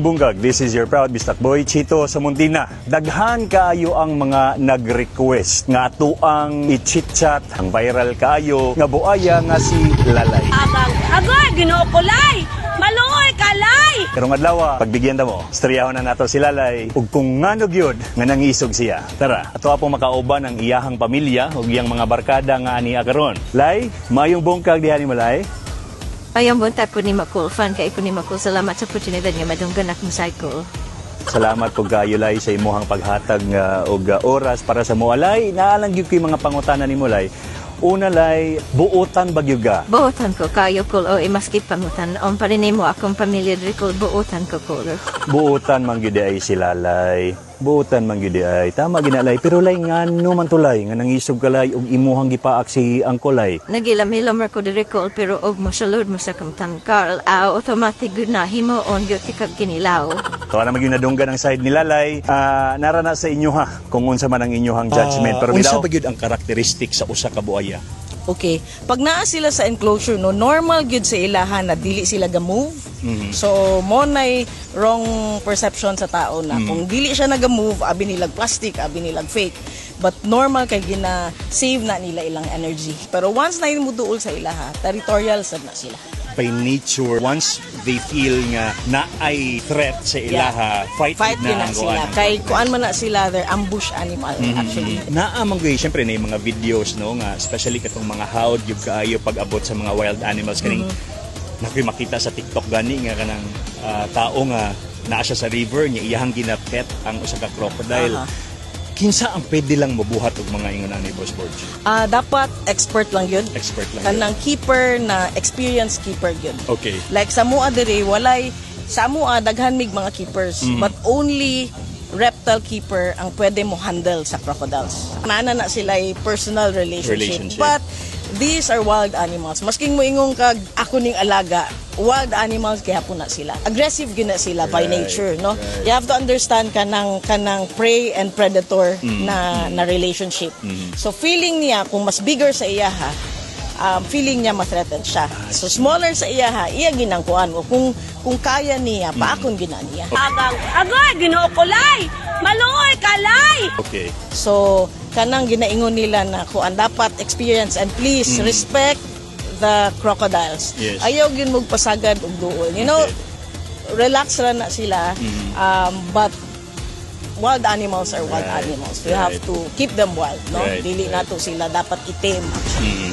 Bunggag, this is your proud Bistak Boy, Chito sa Muntina. Daghan kaayo ang mga nag-request nga ato ang i-chit-chat, ang viral kaayo, nga buaya nga si Lalay. Abang, agoy, ginukulay! Maluoy, kalay! Karong adlaw, pagbigyan ta mo, istoryahon na nato si Lalay ug kung nganog yun nga nangisog siya. Tara, ato apong makauban ang iyahang pamilya ug iyang mga barkada nga ani karon. Lay, mayong bungkag diha ni Malay. Ayang bunta po ni Makul, fan kay po ni Makul. Salamat sa oportunidad nga madunggan akong cycle. Salamat po kayo lay sa imuhang paghatag nga og uh, oras para sa mo lay. Naalang gyud ko'y mga pangutana ni mo lay. Una lay, buotan bagyuga. Buotan ko kayo kul o imaskip pamutan. On pa rin mo akong pamilya diri kul buotan ko kul. Buotan man gyud ay sila lay. Buotan man gyud ay tama ginalay pero lay ngano man tulay nga nangisog kalay og imuhang gipaak si angkolay. Nagilam-hilam ko diri kul pero og mosulod mo sa kamtan Carl. Ah, automatic gud na himo on gyud tikag kinilaw. Tuwa na magyud nadunggan ang side ni Lalay. Ah, narana sa inyo ha kung unsa man ang inyong judgment pero unsa bitaw ba gyud ang karakteristik sa usa ka buaya? Okay. Pag naa sila sa enclosure, no, normal gyud sa ilahan na dili sila ga-move. So, mo nay wrong perception sa tao na kung dili siya naga-move, abi nilag plastic, abi nilag fake. But normal kay gina save na nila ilang energy. Pero once na mo duol sa ilaha, territorial sad na sila. By nature, once they feel nga na ay threat sa ilaha, fight, Fight na ang sila. goan. Kay kuan man na sila, they're ambush animal actually. Naamang gay, syempre na yung mga videos, no, nga, especially katong mga howd, yung kaayo pag-abot sa mga wild animals, kaning, nakoy makita sa TikTok gani nga kanang ah, tao nga naa siya sa river niya iyahang ginapet ang usa ka crocodile. Aha. Kinsa ang pwede lang mabuhat og mga ingon ani Boss Borge? Ah, dapat expert lang yun. Expert lang. yun. Kanang keeper na experienced keeper yun. Okay. Like sa mua diri walay sa mua daghan mig mga keepers Mm. but only reptile keeper ang pwede mo handle sa crocodiles. Nana na sila ay personal relationship. Relationship. But these are wild animals. Masking mo ingong kag ako ning alaga, wild animals kaya po na sila. Aggressive gina sila by Right, nature, no? right. You have to understand kanang kanang prey and predator Mm. na na relationship. So feeling niya kung mas bigger sa iyaha, um, feeling niya ma-threatened siya. So smaller sa iyaha, iya ginangkuan mo. Kung kung kaya niya, paakon gina niya. Abang, agoy, ginukulay! Maluoy, kalay! Okay. So kanang ginaingon nila na kuan dapat experience and please respect the crocodiles. Yes. Ayaw gyud mo pasagad og duol. You know, relax ra na sila. Um, but wild animals are wild Right, animals. We have right. to keep them wild, no? Right, Dili right. nato sila dapat itim. Mm.